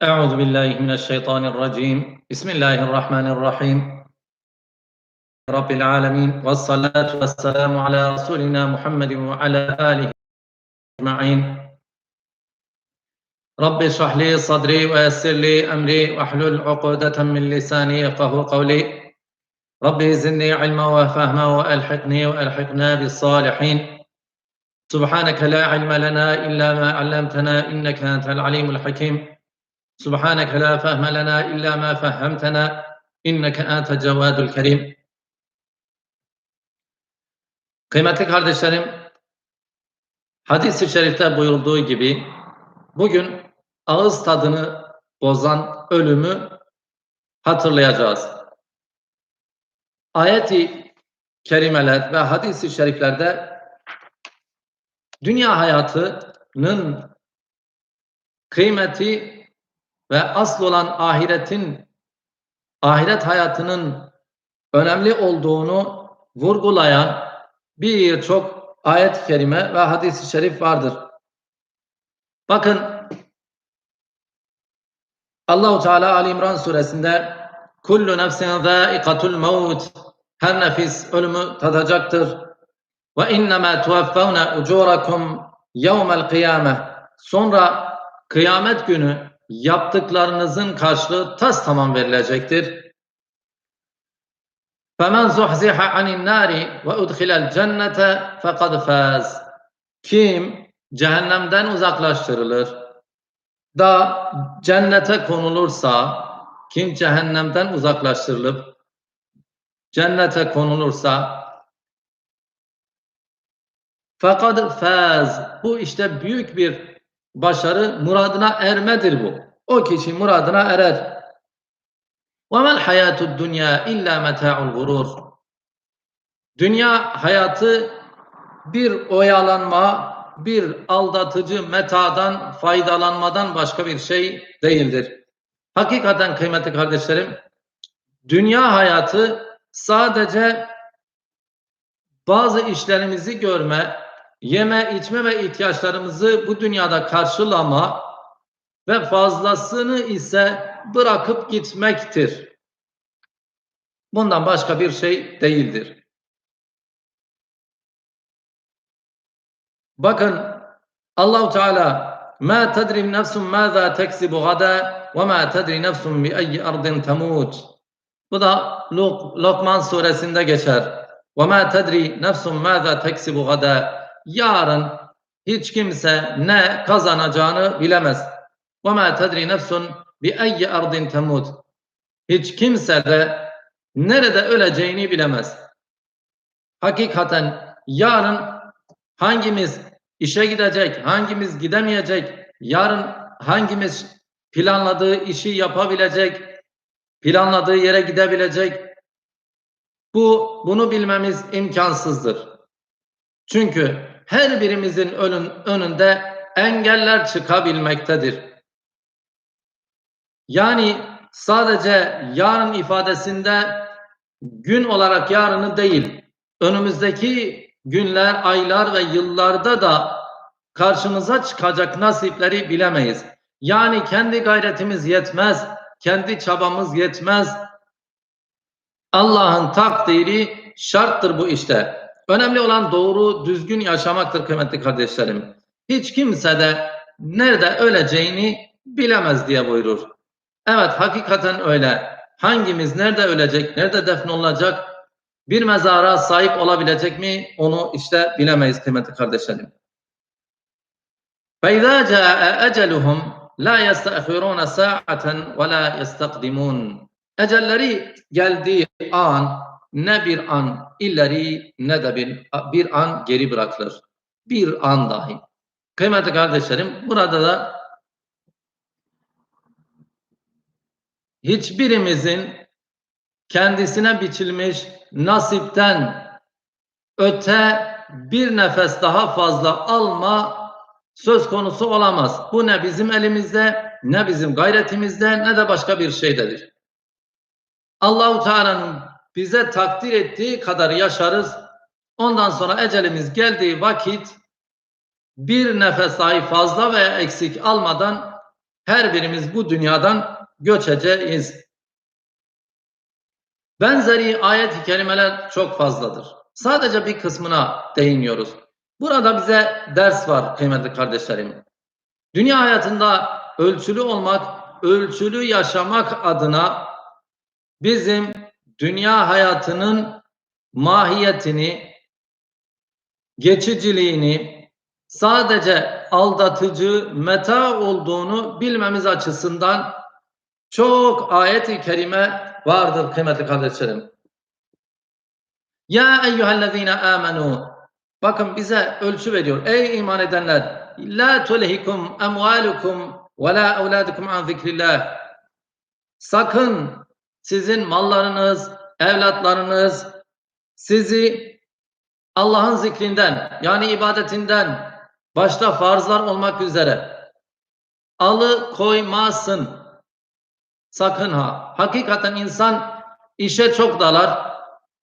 أعوذ بالله من الشيطان الرجيم. بسم الله الرحمن الرحيم. رب العالمين والصلاة والسلام على رسولنا محمد وعلى آله أجمعين. رب اشرح لي صدري ويسر لي أمري واحلل عقدة من لساني يفقه قولي. ربي زدني علما وفهما وألحقني وألحقنا بالصالحين. سبحانك لا علم لنا إلا ما علمتنا إنك أنت العليم الحكيم. سبحانك لا فهم لنا إلا ما فهمتنا إنك أنت الجواد الكريم Kıymetli kardeşlerim, hadis-i şerifte buyurduğu gibi bugün ağız tadını bozan ölümü hatırlayacağız. Ayet-i kerimeler ve hadis-i şeriflerde dünya hayatının kıymeti ve asıl olan ahiretin ahiret hayatının önemli olduğunu vurgulayan birçok ayet-i kerime ve hadis-i şerif vardır. Bakın Allahu Teala Ali İmran suresinde kullu nefsin zâikatul maut her nefis ölümü tadacaktır. Ve innema tuvaffavne ucurakum yevmel kıyame sonra kıyamet günü yaptıklarınızın karşılığı tas tamam verilecektir. فَمَنْ زُحْزِحَ عَنِ النَّارِ وَاُدْخِلَ الْجَنَّةَ فَقَدْ فَازِ Kim cehennemden uzaklaştırılır da cennete konulursa, kim cehennemden uzaklaştırılıp cennete konulursa fakat faz bu işte büyük bir başarı muradına ermedir bu. O kişi muradına erer. وَمَا الْحَيَاتُ الدُّنْيَا اِلَّا مَتَاعُ الْغُرُورِ Dünya hayatı bir oyalanma, bir aldatıcı metadan, faydalanmadan başka bir şey değildir. Hakikaten kıymetli kardeşlerim, dünya hayatı sadece bazı işlerimizi görme, yeme, içme ve ihtiyaçlarımızı bu dünyada karşılama ve fazlasını ise bırakıp gitmektir. Bundan başka bir şey değildir. Bakın Allahu Teala ma tedri nefsun maza teksibu gada ve ma tedri nefsun bi ayyi ardin temut. Bu da Lokman suresinde geçer. Ve ma tedri nefsun maza teksibu gada. Yarın hiç kimse ne kazanacağını bilemez. Tedri nefsun bi ayyi ardin temut. Hiç kimse de nerede öleceğini bilemez. Hakikaten yarın hangimiz işe gidecek, hangimiz gidemeyecek, yarın hangimiz planladığı işi yapabilecek, planladığı yere gidebilecek. Bu bunu bilmemiz imkansızdır. Çünkü her birimizin önün, önünde engeller çıkabilmektedir. Yani sadece yarın ifadesinde gün olarak yarını değil, önümüzdeki günler, aylar ve yıllarda da karşımıza çıkacak nasipleri bilemeyiz. Yani kendi gayretimiz yetmez, kendi çabamız yetmez. Allah'ın takdiri şarttır bu işte. Önemli olan doğru, düzgün yaşamaktır kıymetli kardeşlerim. Hiç kimse de nerede öleceğini bilemez diye buyurur. Evet hakikaten öyle. Hangimiz nerede ölecek, nerede defnolacak bir mezara sahip olabilecek mi onu işte bilemeyiz kıymetli kardeşlerim. فَاِذَا جَاءَ اَجَلُهُمْ لَا يَسْتَأْخِرُونَ سَاعَةً وَلَا يَسْتَقْدِمُونَ Ecelleri geldiği an ne bir an ileri ne de bir, bir an geri bırakılır. Bir an dahi. Kıymetli kardeşlerim burada da hiçbirimizin kendisine biçilmiş nasipten öte bir nefes daha fazla alma söz konusu olamaz. Bu ne bizim elimizde, ne bizim gayretimizde, ne de başka bir şeydedir. Allahu Teala'nın bize takdir ettiği kadar yaşarız. Ondan sonra ecelimiz geldiği vakit bir nefes dahi fazla veya eksik almadan her birimiz bu dünyadan göçeceğiz. Benzeri ayet-i kerimeler çok fazladır. Sadece bir kısmına değiniyoruz. Burada bize ders var kıymetli kardeşlerim. Dünya hayatında ölçülü olmak, ölçülü yaşamak adına bizim dünya hayatının mahiyetini, geçiciliğini, sadece aldatıcı, meta olduğunu bilmemiz açısından çok ayet-i kerime vardır kıymetli kardeşlerim. Ya eyyühellezine amenu Bakın bize ölçü veriyor. Ey iman edenler la tulhikum emvalukum ve la evladukum an zikrillah. Sakın sizin mallarınız, evlatlarınız sizi Allah'ın zikrinden yani ibadetinden başta farzlar olmak üzere alı koymasın. Sakın ha. Hakikaten insan işe çok dalar,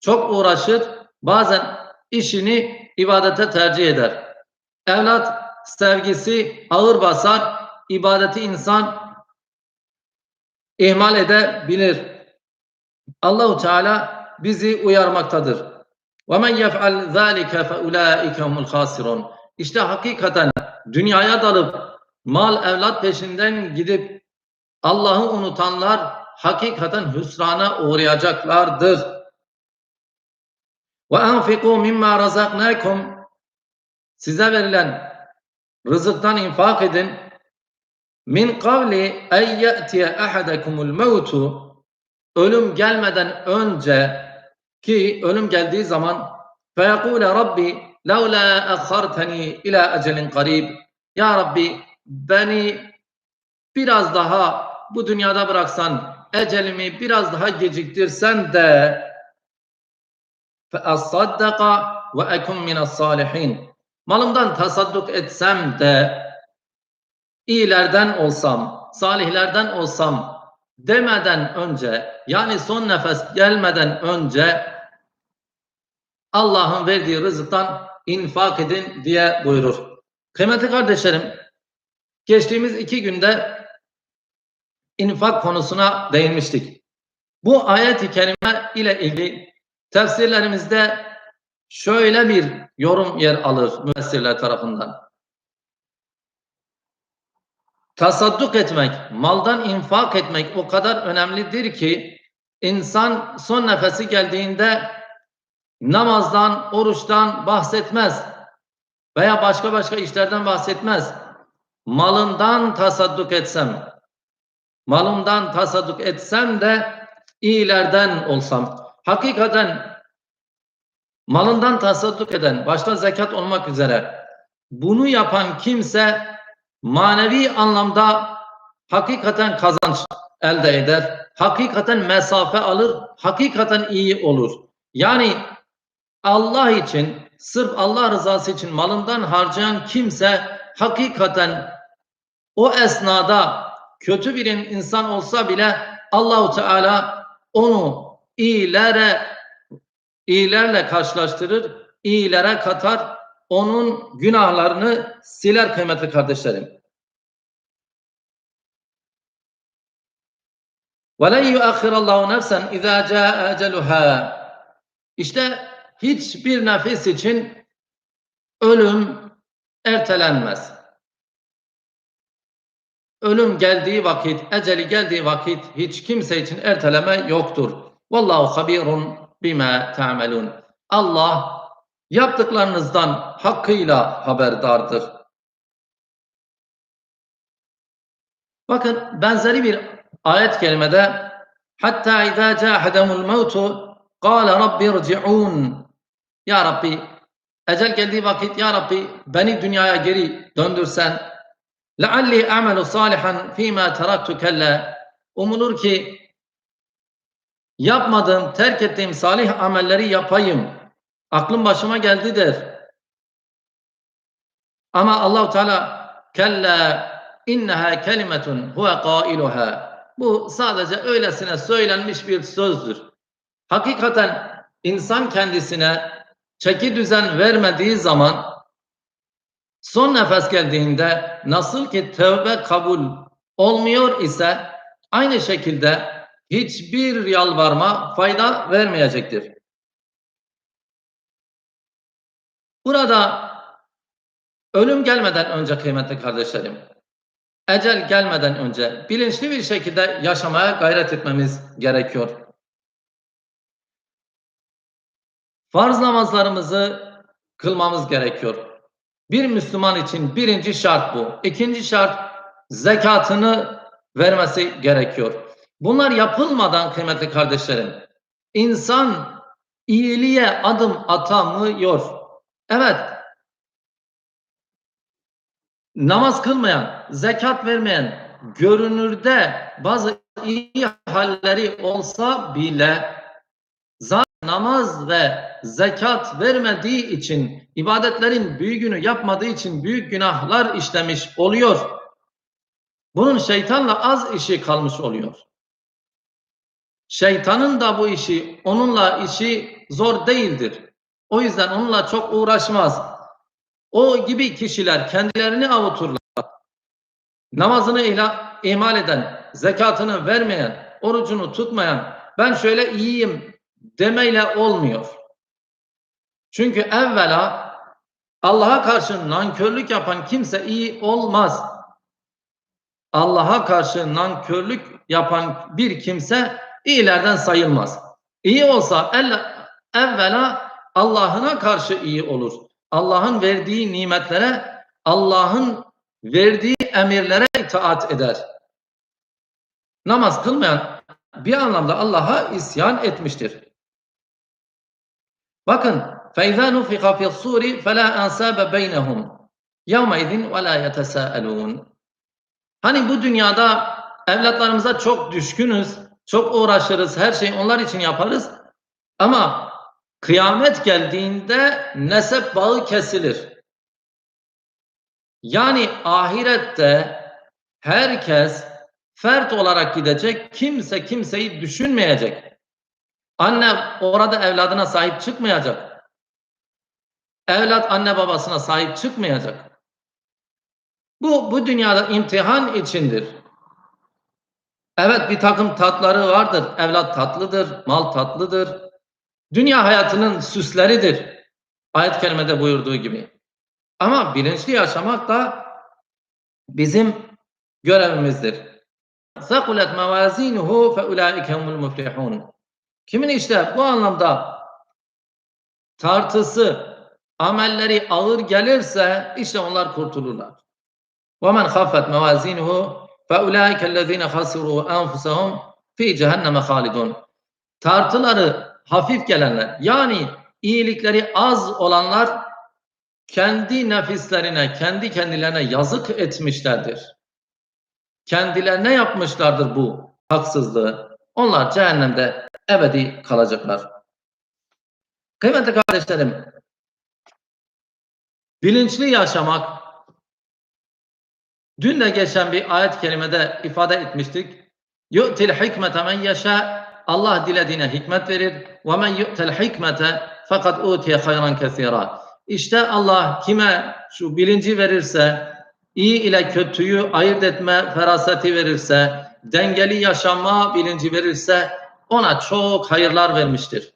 çok uğraşır. Bazen işini ibadete tercih eder. Evlat sevgisi ağır basar, ibadeti insan ihmal edebilir. Allahu Teala bizi uyarmaktadır. Ve men yef'al zalika fe ulaike humul hasirun. İşte hakikaten dünyaya dalıp mal evlat peşinden gidip Allah'ı unutanlar hakikaten hüsrana uğrayacaklardır. Ve enfiku mimma razaknakum size verilen rızıktan infak edin. Min kavli en ye'tiye ahadekumul mevtu ölüm gelmeden önce ki ölüm geldiği zaman feyekule Rabbi levla akhartani ila ecelin karib Ya Rabbi beni biraz daha bu dünyada bıraksan ecelimi biraz daha geciktirsen de فَأَصَّدَّقَ وَأَكُمْ مِنَ الصَّالِحِينَ Malımdan tasadduk etsem de iyilerden olsam, salihlerden olsam demeden önce yani son nefes gelmeden önce Allah'ın verdiği rızıktan infak edin diye buyurur. Kıymetli kardeşlerim, geçtiğimiz iki günde infak konusuna değinmiştik. Bu ayet-i kerime ile ilgili tefsirlerimizde şöyle bir yorum yer alır müessirler tarafından. Tasadduk etmek, maldan infak etmek o kadar önemlidir ki insan son nefesi geldiğinde namazdan, oruçtan bahsetmez veya başka başka işlerden bahsetmez. Malından tasadduk etsem, malımdan tasadduk etsem de iyilerden olsam. Hakikaten malından tasadduk eden, başta zekat olmak üzere bunu yapan kimse manevi anlamda hakikaten kazanç elde eder. Hakikaten mesafe alır, hakikaten iyi olur. Yani Allah için, sırf Allah rızası için malından harcayan kimse hakikaten o esnada kötü bir insan olsa bile Allahu Teala onu iyilere iyilerle karşılaştırır, iyilere katar, onun günahlarını siler kıymetli kardeşlerim. وَلَنْ يُؤَخِّرَ اللّٰهُ نَفْسًا اِذَا جَاءَ اَجَلُهَا İşte hiçbir nefis için ölüm ertelenmez. Ölüm geldiği vakit, eceli geldiği vakit hiç kimse için erteleme yoktur. Vallahu habirun bima ta'melun. Allah yaptıklarınızdan hakkıyla haberdardır. Bakın benzeri bir ayet kelimede hatta izâ câhedemul mevtu qâle rabbi irci'ûn Ya Rabbi ecel geldiği vakit Ya Rabbi beni dünyaya geri döndürsen lealli amelu salihan fîmâ teraktu kelle umulur ki yapmadığım, terk ettiğim salih amelleri yapayım. Aklım başıma geldi der. Ama Allahu Teala kella inneha kelimetun huve qailuha. Bu sadece öylesine söylenmiş bir sözdür. Hakikaten insan kendisine çeki düzen vermediği zaman son nefes geldiğinde nasıl ki tövbe kabul olmuyor ise aynı şekilde hiçbir yalvarma fayda vermeyecektir. Burada ölüm gelmeden önce kıymetli kardeşlerim, ecel gelmeden önce bilinçli bir şekilde yaşamaya gayret etmemiz gerekiyor. Farz namazlarımızı kılmamız gerekiyor. Bir Müslüman için birinci şart bu. İkinci şart zekatını vermesi gerekiyor. Bunlar yapılmadan kıymetli kardeşlerim, insan iyiliğe adım atamıyor. Evet, namaz kılmayan, zekat vermeyen, görünürde bazı iyi halleri olsa bile zaten namaz ve zekat vermediği için, ibadetlerin büyüğünü yapmadığı için büyük günahlar işlemiş oluyor. Bunun şeytanla az işi kalmış oluyor. Şeytanın da bu işi, onunla işi zor değildir. O yüzden onunla çok uğraşmaz. O gibi kişiler kendilerini avuturlar. Namazını ihmal eden, zekatını vermeyen, orucunu tutmayan, ben şöyle iyiyim demeyle olmuyor. Çünkü evvela Allah'a karşı nankörlük yapan kimse iyi olmaz. Allah'a karşı nankörlük yapan bir kimse iyilerden sayılmaz. İyi olsa evvela Allah'ına karşı iyi olur. Allah'ın verdiği nimetlere, Allah'ın verdiği emirlere itaat eder. Namaz kılmayan bir anlamda Allah'a isyan etmiştir. Bakın فَاِذَا نُفِقَ فِي الصُّورِ فَلَا أَنْسَابَ بَيْنَهُمْ يَوْمَئِذٍ وَلَا يَتَسَاءَلُونَ Hani bu dünyada evlatlarımıza çok düşkünüz, çok uğraşırız, her şeyi onlar için yaparız. Ama kıyamet geldiğinde nesep bağı kesilir. Yani ahirette herkes fert olarak gidecek, kimse kimseyi düşünmeyecek. Anne orada evladına sahip çıkmayacak. Evlat anne babasına sahip çıkmayacak. Bu, bu dünyada imtihan içindir. Evet bir takım tatları vardır. Evlat tatlıdır, mal tatlıdır. Dünya hayatının süsleridir. Ayet-i kerimede buyurduğu gibi. Ama bilinçli yaşamak da bizim görevimizdir. ثَقُلَتْ مَوَازِينُهُ فَاُولَٰئِكَ هُمُ الْمُفْلِحُونَ Kimin işte bu anlamda tartısı, amelleri ağır gelirse işte onlar kurtulurlar. وَمَنْ خَفَّتْ مَوَازِينُهُ فَاُولَٰئِكَ الَّذ۪ينَ خَسِرُوا أَنْفُسَهُمْ ف۪ي cehenneme halidun. Tartıları hafif gelenler yani iyilikleri az olanlar kendi nefislerine, kendi kendilerine yazık etmişlerdir. Kendilerine yapmışlardır bu haksızlığı. Onlar cehennemde ebedi kalacaklar. Kıymetli kardeşlerim, bilinçli yaşamak, dün de geçen bir ayet-i kerimede ifade etmiştik. يُؤْتِ الْحِكْمَةَ مَنْ يَشَاءُ Allah dilediğine hikmet verir. وَمَنْ يُؤْتَ الْحِكْمَةَ fakat utiye hayran kesira. İşte Allah kime şu bilinci verirse, iyi ile kötüyü ayırt etme feraseti verirse, dengeli yaşama bilinci verirse ona çok hayırlar vermiştir.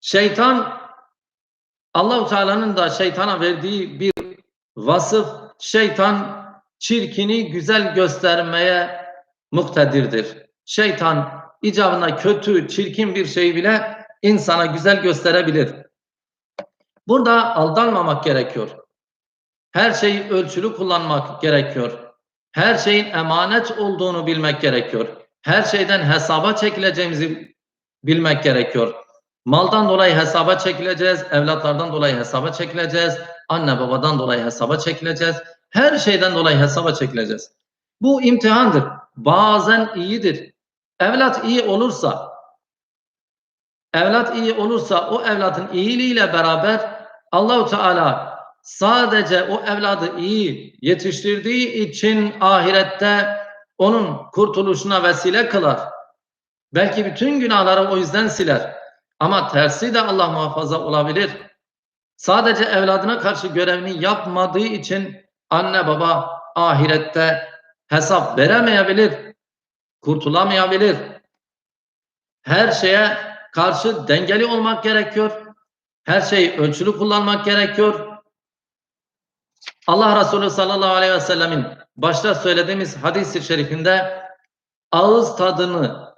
Şeytan Allahu Teala'nın da şeytana verdiği bir vasıf şeytan çirkini güzel göstermeye muktedirdir. Şeytan icabına kötü, çirkin bir şey bile insana güzel gösterebilir. Burada aldanmamak gerekiyor. Her şeyi ölçülü kullanmak gerekiyor. Her şeyin emanet olduğunu bilmek gerekiyor. Her şeyden hesaba çekileceğimizi bilmek gerekiyor. Maldan dolayı hesaba çekileceğiz, evlatlardan dolayı hesaba çekileceğiz, anne babadan dolayı hesaba çekileceğiz. Her şeyden dolayı hesaba çekileceğiz. Bu imtihandır. Bazen iyidir. Evlat iyi olursa, evlat iyi olursa o evlatın iyiliğiyle beraber Allahu Teala sadece o evladı iyi yetiştirdiği için ahirette onun kurtuluşuna vesile kılar. Belki bütün günahları o yüzden siler. Ama tersi de Allah muhafaza olabilir. Sadece evladına karşı görevini yapmadığı için anne baba ahirette hesap veremeyebilir, kurtulamayabilir. Her şeye karşı dengeli olmak gerekiyor. Her şeyi ölçülü kullanmak gerekiyor. Allah Resulü sallallahu aleyhi ve sellemin başta söylediğimiz hadis-i şerifinde ağız tadını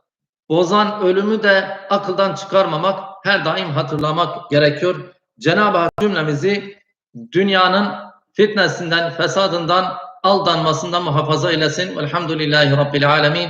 bozan ölümü de akıldan çıkarmamak, her daim hatırlamak gerekiyor. Cenab-ı Hak cümlemizi dünyanın fitnesinden, fesadından, aldanmasından muhafaza eylesin. Velhamdülillahi Rabbil alemin.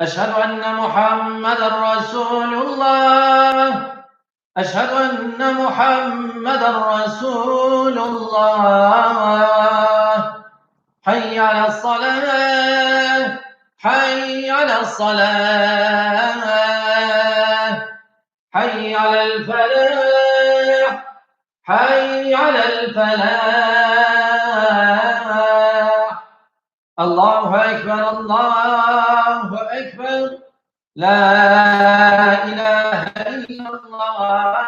أشهد أن محمد رسول الله. أشهد أن محمد رسول الله. حي على الصلاة. حي على الصلاة. حي على الفلاح. حي على الفلاح. الله أكبر الله لا إله إلا الله.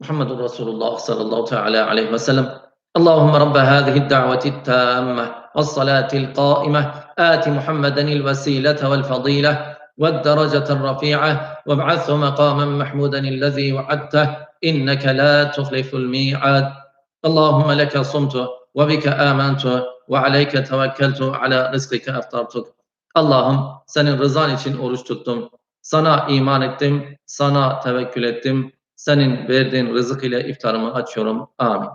محمد رسول الله صلى الله تعالى عليه وسلم. اللهم رب هذه الدعوة التامة والصلاة القائمة. آت محمدا الوسيلة والفضيلة والدرجة الرفيعة وابعثه مقاما محمودا الذي وعدته. إنك لا تخلف الميعاد. اللهم لك صمت وبك آمنت وعليك توكلت على رزقك أفطرتك Allah'ım senin rızan için oruç tuttum. Sana iman ettim, sana tevekkül ettim. Senin verdiğin rızık ile iftarımı açıyorum. Amin.